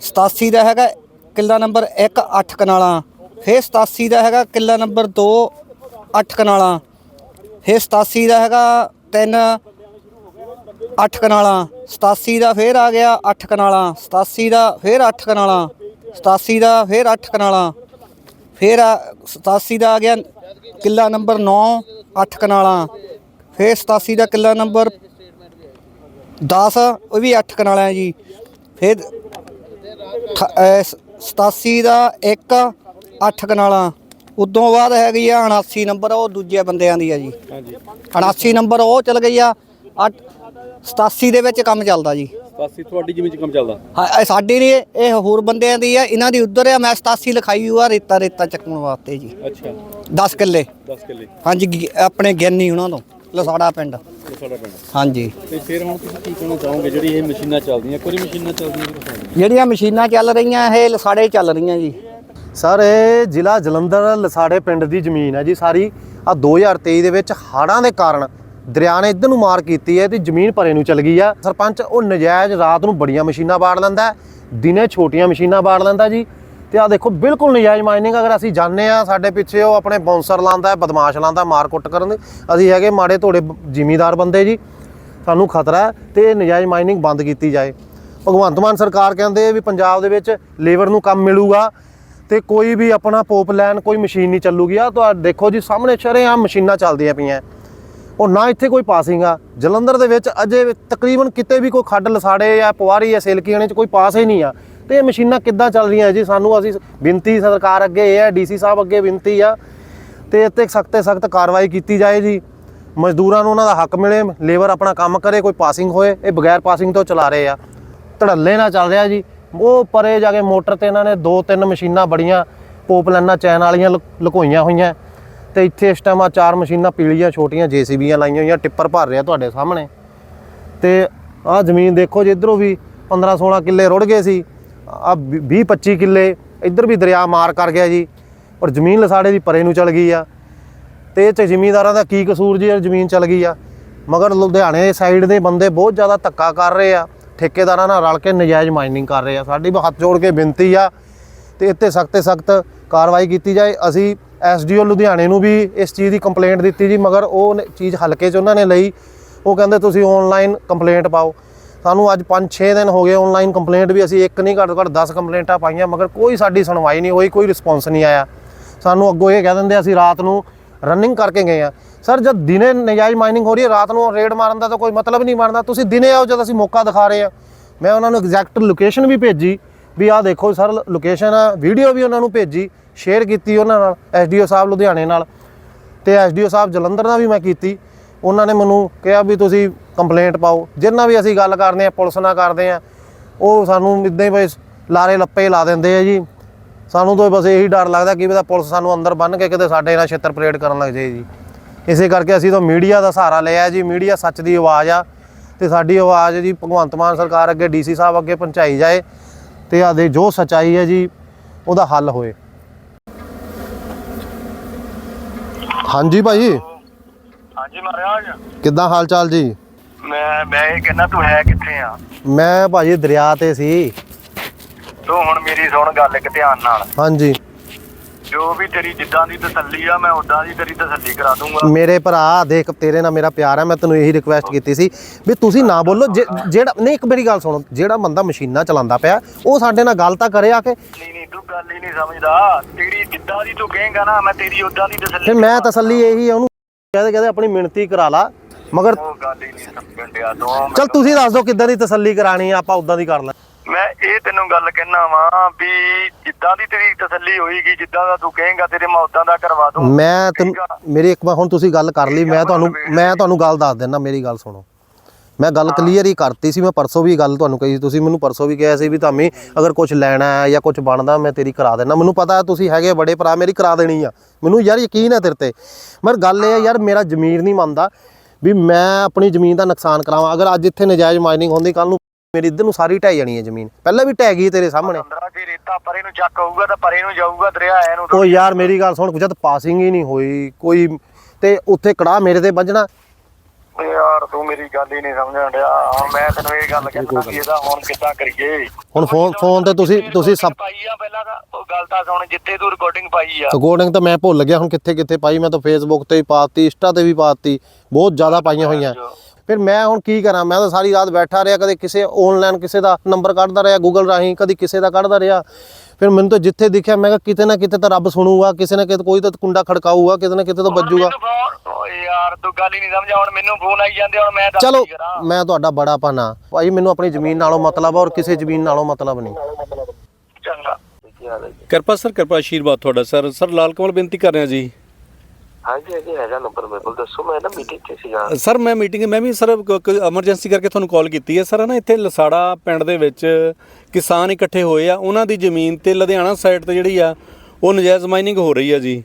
Speaker 7: 87 ਦਾ ਹੈਗਾ ਕਿੱਲਾ ਨੰਬਰ 1 8 ਕਨਾਲਾਂ। ਫਿਰ 87 ਦਾ ਹੈਗਾ ਕਿੱਲਾ ਨੰਬਰ 2 8 ਕਨਾਲਾਂ। ਫਿਰ 87 ਦਾ ਹੈਗਾ 3 8 ਕਨਾਲਾਂ। 87 ਦਾ ਫੇਰ ਆ ਗਿਆ 8 ਕਨਾਲਾਂ 87 ਦਾ ਫੇਰ 8 ਕਨਾਲਾਂ 87 ਦਾ ਫੇਰ 8 ਕਨਾਲਾਂ ਫਿਰ ਆ 87 ਦਾ ਆ ਗਿਆ ਕਿੱਲਾ ਨੰਬਰ 9 8 ਕਨਾਲਾਂ ਫਿਰ 87 ਦਾ ਕਿੱਲਾ ਨੰਬਰ 10 ਉਹ ਵੀ 8 ਕਨਾਲਾਂ ਜੀ ਫਿਰ ਠ- ਅਹ ਸ- 87 ਦਾ 1 8 ਕਨਾਲਾਂ ਉਦੋਂ ਬਾਅਦ ਹੈਗੀ ਆ 79 ਨੰਬਰ ਉਹ ਦੂਜੇ ਬੰਦਿਆਂ ਦੀ ਆ ਜੀ।
Speaker 3: ਹਾਂਜੀ।
Speaker 7: 79 ਨੰਬਰ ਉਹ ਚਲ ਗਈ ਆ 87 ਦੇ ਵਿੱਚ ਕੰਮ ਚੱਲਦਾ ਜੀ।
Speaker 3: 87 ਤੁਹਾਡੀ ਜ਼ਮੀਨ 'ਚ ਕੰਮ ਚੱਲਦਾ?
Speaker 7: ਹਾਂ ਇਹ ਸਾਡੀ ਨਹੀਂ ਇਹ ਹੋਰ ਬੰਦਿਆਂ ਦੀ ਆ ਇਹਨਾਂ ਦੀ ਉਧਰ ਆ ਮੈਂ 87 ਲਿਖਾਈ ਹੋਈ ਆ ਰੇਤਾ ਰੇਤਾ ਚੱਕਣ ਵਾਸਤੇ ਜੀ।
Speaker 3: ਅੱਛਾ।
Speaker 7: 10 ਕਿੱਲੇ।
Speaker 3: 10 ਕਿੱਲੇ।
Speaker 7: ਹਾਂਜੀ ਗਿ- ਆਪਣੇ ਗਿਆਨੀ ਉਹਨਾਂ ਤੋਂ ਲਸਾੜਾ ਪਿੰਡ। ਹਾਂਜੀ।
Speaker 3: ਤੇ ਫਿਰ ਹੁਣ ਤੁਸੀਂ ਕੀ ਕਹਿਣਾ ਚਾਹੋਗੇ ਜਿਹੜੀ ਇਹ ਮਸ਼ੀਨਾਂ ਚੱਲਦੀਆਂ ਕੋਈ ਮਸ਼ੀਨਾਂ ਚੱਲਦੀਆਂ ਕਿ ਨਹੀਂ?
Speaker 7: ਜਿਹੜੀਆਂ ਮਸ਼ੀਨਾਂ ਚੱਲ ਰਹੀਆਂ ਇਹ ਲਸਾੜੇ ਚੱਲ ਰਹੀਆਂ ਜੀ।
Speaker 1: ਸਰ ਇਹ ਜ਼ਿਲ੍ਹਾ ਜਲੰਧਰ ਲਸਾੜੇ ਪਿੰਡ ਦੀ ਜ਼ਮੀਨ ਹੈ ਜੀ ਸਾਰੀ। ਆ 2023 ਦੇ ਵਿੱਚ ਹੜ੍ਹਾਂ ਦੇ ਕਾਰਨ ਦਰਿਆ ਨੇ ਇੱਧਰ ਨੂੰ ਮਾਰ ਕੀਤੀ ਹੈ ਤੇ ਜ਼ਮੀਨ ਭਰੇ ਨੂੰ ਚਲ ਗਈ ਆ। ਸਰਪੰਚ ਉਹ ਨਜਾਇਜ਼ ਰਾਤ ਨੂੰ ਬੜੀਆਂ ਮਸ਼ੀਨਾਂ ਬਾੜ ਲੈਂਦਾ ਦਿਨੇ ਛੋਟੀਆਂ ਮਸ਼ੀਨਾਂ ਬਾੜ ਲੈਂਦਾ ਜੀ। ਤੇ ਤੇ ਆ ਦੇਖੋ, ਬਿਲਕੁਲ ਨਜਾਇਜ਼ ਮਾਈਨਿੰਗ, ਅਗਰ ਅਸੀਂ ਜਾਣਦੇ ਆ ਸਾਡੇ ਪਿੱਛੇ ਉਹ ਆਪਣੇ ਬੌਂਸਰ ਲਾਉਂਦਾ ਹੈ, ਬਦਮਾਸ਼ ਲਾਉਂਦਾ ਮਾਰ ਕੁੱਟ ਕਰਨ ਦੇ। ਅਸੀਂ ਹੈਗੇ ਮਾੜੇ ਧੋੜੇ ਜ਼ਿਮੀਦਾਰ ਬੰਦੇ ਜੀ। ਸਾਨੂੰ ਖਤਰਾ ਹੈ ਤੇ ਨਜਾਇਜ਼ ਮਾਈਨਿੰਗ ਬੰਦ ਕੀਤੀ ਜਾਏ। ਭਗਵੰਤ ਮਾਨ ਸਰਕਾਰ ਕਹਿੰਦੇ ਵੀ ਪੰਜਾਬ ਦੇ ਵਿੱਚ ਲੇਬਰ ਨੂੰ ਕੰਮ ਮਿਲੂਗਾ ਤੇ ਕੋਈ ਵੀ ਆਪਣਾ ਪੋਪ ਲੈਣ ਕੋਈ ਮਸ਼ੀਨ ਨਹੀਂ ਚੱਲੂਗੀ। ਆ ਤਾਂ ਦੇਖੋ ਜੀ, ਸਾਹਮਣੇ ਸ਼ਰੇਆਮ ਮਸ਼ੀਨਾਂ ਚੱਲਦੀਆਂ ਪਈਆਂ। ਉਹ ਨਾ ਇੱਥੇ ਕੋਈ ਪਾਸਿੰਗ ਆ। ਜਲੰਧਰ ਦੇ ਵਿੱਚ ਅਜੇ ਤਕਰੀਬਨ ਕਿਤੇ ਵੀ ਕੋਈ ਖੱਡ ਲਸਾੜੇ ਜਾਂ ਪਵਾਰੀ ਜਾਂ ਸਿਲਕੀਆਣੇ ਚ ਕੋਈ ਪਾਸ ਹੀ ਨਹੀਂ ਆ। ਤੇ ਇਹ ਮਸ਼ੀਨਾਂ ਕਿੱਦਾਂ ਚੱਲ ਰਹੀਆਂ ਜੀ? ਸਾਨੂੰ ਅਸੀਂ ਬੇਨਤੀ ਸਰਕਾਰ ਅੱਗੇ ਇਹ ਹੈ, ਡੀਸੀ ਸਾਹਿਬ ਅੱਗੇ ਬੇਨਤੀ ਆ ਤੇ ਇੱਥੇ ਸਖਤ ਸਖਤ ਕਾਰਵਾਈ ਕੀਤੀ ਜਾਏ ਜੀ। ਮਜ਼ਦੂਰਾਂ ਨੂੰ ਉਹਨਾਂ ਦਾ ਹੱਕ ਮਿਲੇ, ਲੇਬਰ ਆਪਣਾ ਕੰਮ ਕਰੇ, ਕੋਈ ਪਾਸਿੰਗ ਹੋਏ, ਇਹ ਬਗੈਰ ਪਾਸਿੰਗ ਤੋਂ ਚਲਾ ਰਹੇ ਆ। ਧੜੱਲੇ ਨਾਲ ਚੱਲ ਰਿਹਾ ਜੀ। ਉਹ ਪਰੇ ਜਾ ਕੇ ਮੋਟਰ ਤੇ ਇਹਨਾਂ ਨੇ ਦੋ ਤਿੰਨ ਮਸ਼ੀਨਾਂ ਬੜੀਆਂ ਪੋਪ ਚੈਨ ਵਾਲੀਆਂ ਲੁਕੋਈਆਂ ਹੋਈਆਂ। ਤੇ ਇੱਥੇ ਇਸ ਟਾਈਮ ਆ ਚਾਰ ਮਸ਼ੀਨਾਂ ਪੀਲੀਆਂ, ਛੋਟੀਆਂ ਜੀਸੀਬੀਆਂ ਲਾਈਆਂ ਹੋਈਆਂ, ਟਿੱਪਰ ਭਰ ਰਿਹਾ ਤੁਹਾਡੇ ਸਾਹਮਣੇ। ਤੇ ਆਹ ਜ਼ਮੀਨ ਦੇਖੋ ਜੀ, ਇਧਰੋਂ ਵੀ 15 16 ਕਿੱਲੇ ਰੁੜ ਗਏ ਸੀ। ਆ 20 25 ਕਿੱਲੇ ਇੱਧਰ ਵੀ ਦਰਿਆ ਮਾਰ ਕਰ ਗਿਆ ਜੀ, ਔਰ ਜ਼ਮੀਨ ਲਸਾੜੇ ਦੀ ਪਰੇ ਨੂੰ ਚਲ ਗਈ ਆ। ਤੇ ਇਹ ਚ ਜ਼ਿਮੀਂਦਾਰਾਂ ਦਾ ਕੀ ਕਸੂਰ ਜੀ ਜ਼ਮੀਨ ਚਲ ਗਈ ਆ। ਮਗਰ ਲੁਧਿਆਣੇ ਸਾਈਡ ਦੇ ਬੰਦੇ ਬਹੁਤ ਜ਼ਿਆਦਾ ਧੱਕਾ ਕਰ ਰਹੇ ਆ। ਠੇਕੇਦਾਰਾਂ ਨਾਲ ਰਲ ਕੇ ਨਜਾਇਜ਼ ਮਾਈਨਿੰਗ ਕਰ ਰਹੇ ਆ। ਸਾਡੀ ਵੀ ਹੱਥ ਜੋੜ ਕੇ ਬੇਨਤੀ ਆ, ਤੇ ਇੱਥੇ ਸਖਤ ਸਖਤ ਕਾਰਵਾਈ ਕੀਤੀ ਜਾਏ। ਅਸੀਂ ਐਸਡੀਓ ਲੁਧਿਆਣੇ ਨੂੰ ਵੀ ਇਸ ਚੀਜ਼ ਦੀ ਕੰਪਲੇਂਟ ਦਿੱਤੀ ਜੀ, ਮਗਰ ਉਹ ਚੀਜ਼ ਹਲਕੇ 'ਚ ਉਹਨਾਂ ਨੇ ਲਈ। ਉਹ ਕਹਿੰਦੇ ਤੁਸੀਂ ਆਨਲਾਈਨ ਕੰਪਲੇਂਟ ਪਾਓ। ਸਾਨੂੰ ਅੱਜ 5-6 ਦਿਨ ਹੋ ਗਏ ਆਨਲਾਈਨ ਕੰਪਲੇਂਟ ਵੀ ਅਸੀਂ ਇੱਕ ਨਹੀਂ, ਘੱਟ ਤੋਂ ਘੱਟ 10 ਕੰਪਲੇਂਟਾਂ ਪਾਈਆਂ, ਮਗਰ ਕੋਈ ਸਾਡੀ ਸੁਣਵਾਈ ਨਹੀਂ ਹੋਈ, ਕੋਈ ਰਿਸਪੌਂਸ ਨਹੀਂ ਆਇਆ। ਸਾਨੂੰ ਅੱਗੋਂ ਇਹ ਕਹਿ ਦਿੰਦੇ ਅਸੀਂ ਰਾਤ ਨੂੰ ਰਨਿੰਗ ਕਰਕੇ ਗਏ ਆ। ਸਰ ਜਦ ਦਿਨੇ ਨਜਾਇਜ਼ ਮਾਈਨਿੰਗ ਹੋ ਰਹੀ ਹੈ, ਰਾਤ ਨੂੰ ਰੇਡ ਮਾਰਨ ਦਾ ਤਾਂ ਕੋਈ ਮਤਲਬ ਨਹੀਂ ਬਣਦਾ। ਤੁਸੀਂ ਦਿਨੇ ਆਓ, ਜਦ ਅਸੀਂ ਮੌਕਾ ਦਿਖਾ ਰਹੇ ਆ। ਮੈਂ ਉਹਨਾਂ ਨੂੰ ਐਗਜ਼ੈਕਟ ਲੋਕੇਸ਼ਨ ਵੀ ਭੇਜੀ, ਵੀ ਆਹ ਦੇਖੋ ਸਰ ਲੋਕੇਸ਼ਨ ਆ ਵੀਡੀਓ ਵੀ ਉਹਨਾਂ ਨੂੰ ਭੇਜੀ। ਸ਼ੇਅਰ ਕੀਤੀ ਉਹਨਾਂ ਨਾਲ, ਐਸਡੀਓ ਸਾਹਿਬ ਲੁਧਿਆਣੇ ਨਾਲ। ਤੇ ਐਸਡੀਓ ਸਾਹਿਬ ਜਲੰਧਰ ਨਾਲ ਵੀ ਮੈਂ ਕੀਤੀ। ਉਹਨਾਂ ਨੇ ਮੈਨੂੰ ਕਿਹਾ ਵੀ ਤੁਸੀਂ ਕੰਪਲੇਂਟ ਪਾਓ। ਜਿੰਨਾ ਵੀ ਅਸੀਂ ਗੱਲ ਕਰਦੇ ਆ ਪੁਲਿਸ ਨਾਲ ਕਰਦੇ ਆ ਉਹ ਸਾਨੂੰ ਇਦਾਂ ਹੀ ਬਸ ਲਾਰੇ ਲੱਪੇ ਲਾ ਦਿੰਦੇ ਆ ਜੀ। ਸਾਨੂੰ ਤਾਂ ਬਸ ਇਹੀ ਡਰ ਲੱਗਦਾ ਕਿ ਵੀ ਤਾਂ ਪੁਲਿਸ ਸਾਨੂੰ ਅੰਦਰ ਬੰਨ ਕੇ ਕਿਤੇ ਸਾਡੇ ਨਾਲ ਛਿੱਤਰ ਪਰੇਡ ਕਰਨ ਲੱਗ ਜਾਏ ਜੀ। ਇਸੇ ਕਰਕੇ ਅਸੀਂ ਤਾਂ ਮੀਡੀਆ ਦਾ ਸਹਾਰਾ ਲਿਆ ਜੀ। ਮੀਡੀਆ ਸੱਚ ਦੀ ਆਵਾਜ਼ ਆ। ਤੇ ਸਾਡੀ ਆਵਾਜ਼ ਜੀ ਭਗਵੰਤ ਮਾਨ ਸਰਕਾਰ ਅੱਗੇ ਡੀਸੀ ਸਾਹਿਬ ਅੱਗੇ ਪਹੁੰਚਾਈ ਜਾਏ। ਤੇ ਆਦੇ ਜੋ ਸਚਾਈ ਹੈ ਜੀ, ਉਹਦਾ ਹੱਲ ਹੋਏ। ਹਾਂਜੀ ਭਾਈ।
Speaker 8: ਹਾਂਜੀ ਮਹਾਰਾਜ।
Speaker 1: ਕਿੱਦਾਂ ਹਾਲ ਚਾਲ ਜੀ?
Speaker 8: ਮੈਂ ਮੈਂ ਇਹ ਕਹਿੰਦਾ ਤੂੰ ਹੈ ਕਿੱਥੇ ਆ?
Speaker 1: ਮੈਂ ਭਾਜੀ ਦਰਿਆ ਤੇ ਸੀ।
Speaker 8: ਤੂੰ ਹੁਣ ਮੇਰੀ ਸੁਣ ਗੱਲ ਇੱਕ ਧਿਆਨ ਨਾਲ।
Speaker 1: ਹਾਂਜੀ।
Speaker 8: ਜੋ ਵੀ ਤੇਰੀ ਜਿੱਦਾਂ ਦੀ ਤਸੱਲੀ ਆ ਮੈਂ ਉਦਾਂ ਦੀ ਤੇਰੀ ਤਸੱਲੀ ਕਰਾ ਦੂੰਗਾ।
Speaker 1: ਮੇਰੇ ਭਰਾ ਦੇਖ ਤੇਰੇ ਨਾਲ ਮੇਰਾ ਪਿਆਰ ਹੈ ਮੈਂ ਤੈਨੂੰ ਇਹੀ ਰਿਕੁਐਸਟ ਕੀਤੀ ਸੀ ਵੀ ਤੁਸੀਂ ਨਾ ਬੋਲੋ ਜੇ- ਜਿਹੜਾ ਨਹੀਂ ਇੱਕ ਮੇਰੀ ਗੱਲ ਸੁਣੋ ਜਿਹੜਾ ਬੰਦਾ ਮਸ਼ੀਨਾਂ ਚਲਾਉਂਦਾ ਪਿਆ ਉਹ ਸਾਡੇ ਨਾਲ ਗੱਲ ਤਾਂ ਕਰੇ ਆ ਕੇ।
Speaker 8: ਨਹੀਂ ਨਹੀਂ ਤੂੰ ਗੱਲ ਹੀ ਨਹੀਂ ਸਮਝਦਾ। ਤੇਰੀ ਜਿੱਦਾਂ ਦੀ ਤੂੰ ਕਹੇਂਗਾ ਨਾ ਮੈਂ ਤੇਰੀ ਉਦਾਂ ਦੀ ਤਸੱਲੀ
Speaker 1: ਫਿਰ ਮੈਂ ਤਸੱਲੀ ਇਹੀ ਉਹਨੂੰ ਕਹਿੰਦੇ ਕਹਿੰਦੇ ਆਪਣੀ ਮਿਹਨਤੀ ਕਰਾ ਲਾ। ਮਗਰ
Speaker 8: ਉਹ ਗੱਲ ਹੀ ਨਹੀਂ ਸਮਝਣ ਡਿਆ ਤੂੰ
Speaker 1: ਚਲ ਤੁਸੀਂ ਦੱਸ ਦਿਓ ਕਿੱਦਾਂ ਦੀ ਤਸੱਲੀ ਕਰਾਣੀ ਆ ਆਪਾਂ ਉਦਾਂ ਦੀ ਕਰ ਲਾਂ
Speaker 8: ਮੈਂ ਇਹ ਤੈਨੂੰ ਗੱਲ ਕਹਿਣਾ ਵਾਂ ਵੀ ਜਿੱਦਾਂ ਦੀ ਤੇਰੀ ਤਸੱਲੀ ਹੋਏਗੀ ਜਿੱਦਾਂ ਦਾ ਤੂੰ ਕਹੇਂਗਾ ਤੇਰੇ ਮੈਂ ਉਦਾਂ ਦਾ ਕਰਵਾ ਦੂੰ
Speaker 1: ਮੈਂ ਤੈਨੂੰ
Speaker 8: ਆ?
Speaker 1: ਮੇਰੀ ਇੱਕ ਵਾਰ ਹੁਣ ਤੁਸੀਂ ਗੱਲ ਕਰ ਲਈ ਮੈਂ ਤੁਹਾਨੂੰ ਮੈਂ ਤੁਹਾਨੂੰ ਗੱਲ ਦੱਸ ਦਿੰਦਾ ਮੇਰੀ ਗੱਲ ਸੁਣੋ। ਮੈਂ ਗੱਲ ਕਲੀਅਰ ਹੀ ਕਰਤੀ ਸੀ ਮੈਂ ਪਰਸੋਂ ਵੀ ਗੱਲ ਤੁਹਾਨੂੰ ਕਹੀ ਸੀ ਤੁਸੀਂ ਮੈਨੂੰ ਪਰਸੋਂ ਵੀ ਕਿਹਾ ਸੀ ਵੀ ਤਾਮੀ ਅਗਰ ਕੁਝ ਲੈਣਾ ਹੈ ਜਾਂ ਕੁਝ ਬਣਦਾ ਮੈਂ ਤੇਰੀ ਕਰਾ ਦੇਣਾ ਮੈਨੂੰ ਪਤਾ ਹੈ ਤੁਸੀਂ ਹੈਗੇ ਬੜੇ ਭਰਾ ਮੇਰੀ ਕਰਾ ਦੇਣੀ ਆ। ਮੈਨੂੰ ਯਾਰ ਯਕੀਨ ਹੈ ਤੇਰੇ ਤੇ। ਮਰ ਗੱਲ ਇਹ ਹੈ ਯਾਰ ਮੇਰਾ ਜ਼ਮੀਰ ਨਹੀਂ ਮੰਨਦਾ ਵੀ ਮੈਂ ਆਪਣੀ ਜ਼ਮੀਨ ਦਾ ਨੁਕਸਾਨ ਕਰਾਵਾਂ। ਅਗਰ ਅੱਜ ਇੱਥੇ ਨਜਾਇਜ਼ ਮਾਈਨਿੰਗ ਹੁੰਦੀ ਕੱਲ ਨੂੰ ਮੇਰੀ ਇੱਧਰ ਨੂੰ ਸਾਰੀ ਢਹਿ ਜਾਣੀ ਹੈ ਜ਼ਮੀਨ। ਪਹਿਲਾਂ ਵੀ ਢਹਿ ਗਈ ਤੇਰੇ ਸਾਹਮਣੇ।
Speaker 8: ਅੰਦਰਾ ਕੀ ਰੇਤਾ ਪਰੇ ਨੂੰ ਚੱਕ ਹੋਊਗਾ ਤਾਂ ਪਰੇ ਨੂੰ ਜਾਊਗਾ ਦਰਿਆ ਐ ਨੂੰ
Speaker 1: ਉਹ ਯਾਰ ਮੇਰੀ ਗੱਲ ਸੁਣ ਜਦ ਪਾਸਿੰਗ ਹੀ ਨਹੀਂ ਹੋਈ ਕੋਈ ਤੇ ਉੱਥੇ ਕੜਾ ਮੇਰੇ ਤੇ ਵੱਜਣਾ।
Speaker 8: ਯਾਰ ਤੂੰ ਮੇਰੀ ਗੱਲ ਹੀ ਨਹੀਂ ਸਮਝਣ ਡਿਆ। ਹੁਣ ਮੈਂ ਤੈਨੂੰ ਇਹ ਗੱਲ ਕਹਿਣਾ ਵੀ ਇਹਦਾ ਹੁਣ ਕਿੱਦਾਂ ਕਰੀਏ?
Speaker 1: ਹੁਣ ਫੋਨ ਫੋਨ ਤੇ ਤੁਸੀਂ ਤੁਸੀਂ ਸਭ
Speaker 8: ਪਾਈ ਆ ਪਹਿਲਾਂ ਤਾਂ ਉਹ ਗੱਲ ਤਾਂ ਸੁਣ ਜਿੱਥੇ ਤੂੰ ਰਿਕਾਰਡਿੰਗ ਪਾਈ ਆ।
Speaker 1: ਰਿਕਾਰਡਿੰਗ ਤਾਂ ਮੈਂ ਭੁੱਲ ਗਿਆ ਹੁਣ ਕਿੱਥੇ ਕਿੱਥੇ ਪਾਈ ਮੈਂ ਤਾਂ ਫੇਸਬੁੱਕ ਤੇ ਵੀ ਪਾਤੀ ਇੰਸਟਾ ਤੇ ਵੀ ਪਾਤੀ ਬਹੁਤ ਜ਼ਿਆਦਾ ਪਾਈਆਂ ਹੋਈਆਂ। ਫਿਰ ਮੈਂ ਹੁਣ ਕੀ ਕਰਾਂ? ਮੈਂ ਤਾਂ ਸਾਰੀ ਰਾਤ ਬੈਠਾ ਰਿਹਾ ਕਦੇ ਕਿਸੇ ਆਨਲਾਈਨ ਕਿਸੇ ਦਾ ਨੰਬਰ ਕੱਢਦਾ ਰਿਹਾ ਗੂਗਲ ਰਾਹੀਂ ਕਦੀ ਕਿਸੇ ਦਾ ਕੱਢਦਾ ਰਿਹਾ। ਫਿਰ ਮੈਨੂੰ ਤਾਂ ਜਿੱਥੇ ਦਿਖਿਆ ਮੈਂ ਕਿਹਾ ਕਿਤੇ ਨਾ ਕਿਤੇ ਤਾਂ ਰੱਬ ਸੁਣੂਗਾ ਕਿਸੇ ਨਾ ਕਿਤੇ ਕੋਈ ਤਾਂ ਕੁੰਡਾ ਖੜਕਾਊਗਾ ਕਿਤੇ ਨਾ ਕਿਤੇ ਤਾਂ ਵੱਜੂਗਾ।
Speaker 8: ਯਾਰ ਤੂੰ ਗੱਲ ਹੀ ਨਹੀਂ ਸਮਝਿਆ ਹੁਣ ਮੈਨੂੰ ਫੋਨ ਆਈ ਜਾਂਦੇ ਹੁਣ ਮੈਂ ਦੱਸ
Speaker 1: ਚਲੋ
Speaker 8: ਕੀ ਕਰਾਂ?
Speaker 1: ਮੈਂ ਤੁਹਾਡਾ ਬੜਾ ਪਾਣਾ ਭਾਈ ਮੈਨੂੰ ਆਪਣੀ ਜ਼ਮੀਨ ਨਾਲੋਂ ਮਤਲਬ ਆ ਔਰ ਕਿਸੇ ਜ਼ਮੀਨ ਨਾਲੋਂ ਮਤਲਬ ਨਹੀਂ।
Speaker 8: ਚੰਗਾ।
Speaker 2: ਕਿਰਪਾ ਸਰ ਕਿਰਪਾ ਆਸ਼ੀਰਵਾਦ ਤੁਹਾਡਾ। ਸਰ ਸਰ ਲਾਲ ਕਮਲ ਬੇਨਤੀ ਕਰ ਰਿਹਾ ਜੀ।
Speaker 9: ਹਾਂਜੀ ਹਾਂਜੀ ਹੈਗਾ ਨੰਬਰ ਮੇਰੇ ਕੋਲ ਦੱਸੋ ਮੈਂ ਨਾ ਮੀਟਿੰਗ 'ਚ ਸੀਗਾ।
Speaker 2: ਸਰ ਮੈਂ ਮੀਟਿੰਗ ਮੈਂ ਵੀ ਸਰ ਐਮਰਜੈਂਸੀ ਕਰਕੇ ਤੁਹਾਨੂੰ ਕਾਲ ਕੀਤੀ ਹੈ। ਸਰ ਨਾ ਇੱਥੇ ਲਸਾੜਾ ਪਿੰਡ ਦੇ ਵਿੱਚ ਕਿਸਾਨ ਇਕੱਠੇ ਹੋਏ ਆ। ਉਹਨਾਂ ਦੀ ਜ਼ਮੀਨ ਤੇ ਲੁਧਿਆਣਾ ਸਾਈਡ ਤੇ ਜਿਹੜੀ ਆ ਉਹ ਨਜਾਇਜ਼ ਮਾਈਨਿੰਗ ਹੋ ਰਹੀ ਆ ਜੀ।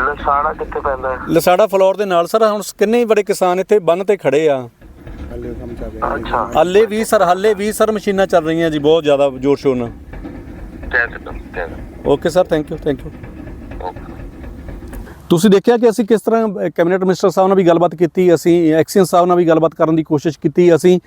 Speaker 9: ਲਸਾਣਾ ਕਿੱਥੇ ਪੈਂਦਾ? ਹੈ
Speaker 2: ਲਸਾੜਾ ਫਲੋਰ ਦੇ ਨਾਲ ਸਰ ਹੁਣ ਕਿੰਨੇ ਹੀ ਬੜੇ ਕਿਸਾਨ ਇੱਥੇ ਬੰਨ ਤੇ ਖੜੇ ਆ?
Speaker 9: ਅੱਛਾ।
Speaker 2: ਹੱਲੇ ਵੀ ਸਰ ਹੱਲੇ ਵੀ ਸਰ ਮਸ਼ੀਨਾਂ ਚੱਲ ਰਹੀਆਂ ਜੀ ਬਹੁਤ ਜ਼ਿਆਦਾ ਜ਼ੋਰ ਸ਼ੋਰ ਨਾਲ
Speaker 9: ਕਹਿ ਸਕਦਾ ਕਹਿ ਸਕਦਾ
Speaker 2: okay sir thank you thank you ਤੁਸੀਂ ਦੇਖਿਆ ਕਿ ਅਸੀਂ ਕਿਸ ਤਰ੍ਹਾਂ ਕੈਬਨਿਟ ਮਿਨਿਸਟਰ ਸਾਹਿਬ ਨਾਲ ਵੀ ਗੱਲਬਾਤ ਕੀਤੀ, ਅਸੀਂ ਐਕਸੀਅਨ ਸਾਹਿਬ ਨਾਲ ਵੀ ਗੱਲਬਾਤ ਕਰਨ ਦੀ ਕੋਸ਼ਿਸ਼ ਕੀਤੀ, ਅਸੀਂ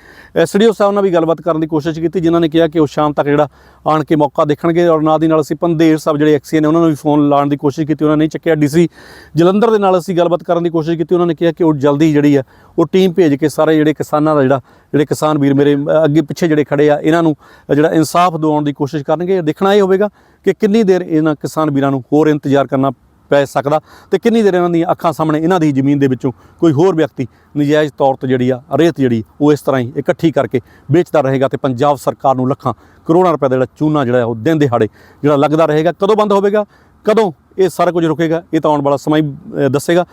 Speaker 2: ਐਸਡੀਓ ਸਾਹਿਬ ਨਾਲ ਵੀ ਗੱਲਬਾਤ ਕਰਨ ਦੀ ਕੋਸ਼ਿਸ਼ ਕੀਤੀ, ਜਿਨ੍ਹਾਂ ਨੇ ਕਿਹਾ ਕਿ ਉਹ ਸ਼ਾਮ ਤੱਕ ਜਿਹੜਾ ਆਣ ਕੇ ਮੌਕਾ ਦੇਖਣਗੇ ਔਰ ਨਾਲ ਦੀ ਨਾਲ ਅਸੀਂ ਪੰਦੇਰ ਸਾਹਿਬ ਜਿਹੜੇ ਐਕਸੀਅਨ ਨੇ, ਉਹਨਾਂ ਨੂੰ ਵੀ ਫੋਨ ਲਾਉਣ ਦੀ ਕੋਸ਼ਿਸ਼ ਕੀਤੀ, ਉਹਨਾਂ ਨੇ ਨਹੀਂ ਚੱਕਿਆ। ਡੀਸੀ ਜਲੰਧਰ ਦੇ ਨਾਲ ਅਸੀਂ ਗੱਲਬਾਤ ਕਰਨ ਦੀ ਕੋਸ਼ਿਸ਼ ਕੀਤੀ, ਉਹਨਾਂ ਨੇ ਕਿਹਾ ਕਿ ਉਹ ਜਲਦੀ ਜਿਹੜੀ ਆ, ਉਹ ਟੀਮ ਭੇਜ ਕੇ ਸਾਰੇ ਜਿਹੜੇ ਕਿਸਾਨਾਂ ਦਾ ਜਿਹੜਾ, ਜਿਹੜੇ ਕਿਸਾਨ ਵੀਰ ਮੇਰੇ ਅੱਗੇ ਪਿੱਛੇ ਜਿਹੜੇ ਖੜੇ ਆ, ਇਹਨਾਂ ਨੂੰ ਜਿਹੜਾ ਇਨਸਾਫ ਦਿਵਾਉਣ ਦੀ ਕੋਸ਼ਿਸ਼ ਕਰਨਗੇ। ਦੇਖਣਾ ਇਹ ਹੋਵੇਗਾ ਕਿ ਕਿੰਨੀ ਦੇਰ ਇਹਨਾਂ ਕਿਸਾਨ ਵੀਰਾਂ ਨੂੰ ਹੋਰ ਇੰਤਜ਼ਾਰ ਕਰਨਾ ਪੈ ਸਕਦਾ ਤੇ ਕਿੰਨੀ ਦੇਰ ਇਹਨਾਂ ਦੀਆਂ ਅੱਖਾਂ ਸਾਹਮਣੇ ਇਹਨਾਂ ਦੀ ਜ਼ਮੀਨ ਦੇ ਵਿੱਚੋਂ ਕੋਈ ਹੋਰ ਵਿਅਕਤੀ ਨਜਾਇਜ਼ ਤੌਰ ਤੇ ਜਿਹੜੀ ਆ, ਰੇਤ ਜਿਹੜੀ, ਉਹ ਇਸ ਤਰ੍ਹਾਂ ਹੀ ਇਕੱਠੀ ਕਰਕੇ ਵੇਚਦਾ ਰਹੇਗਾ ਤੇ ਪੰਜਾਬ ਸਰਕਾਰ ਨੂੰ ਲੱਖਾਂ ਕਰੋੜਾਂ ਰੁਪਏ ਦਾ ਜਿਹੜਾ ਚੂਨਾ ਜਿਹੜਾ ਉਹ ਦਿਨ ਦਿਹਾੜੇ ਜਿਹੜਾ ਲੱਗਦਾ ਰਹੇਗਾ। ਕਦੋਂ ਬੰਦ ਹੋਵੇਗਾ? ਕਦੋਂ ਇਹ ਸਾਰਾ ਕੁਝ ਰੁਕੇਗਾ? ਇਹ ਤਾਂ ਆਉਣ ਵਾਲਾ ਸਮਾਂ ਹੀ ਦੱਸੇਗਾ।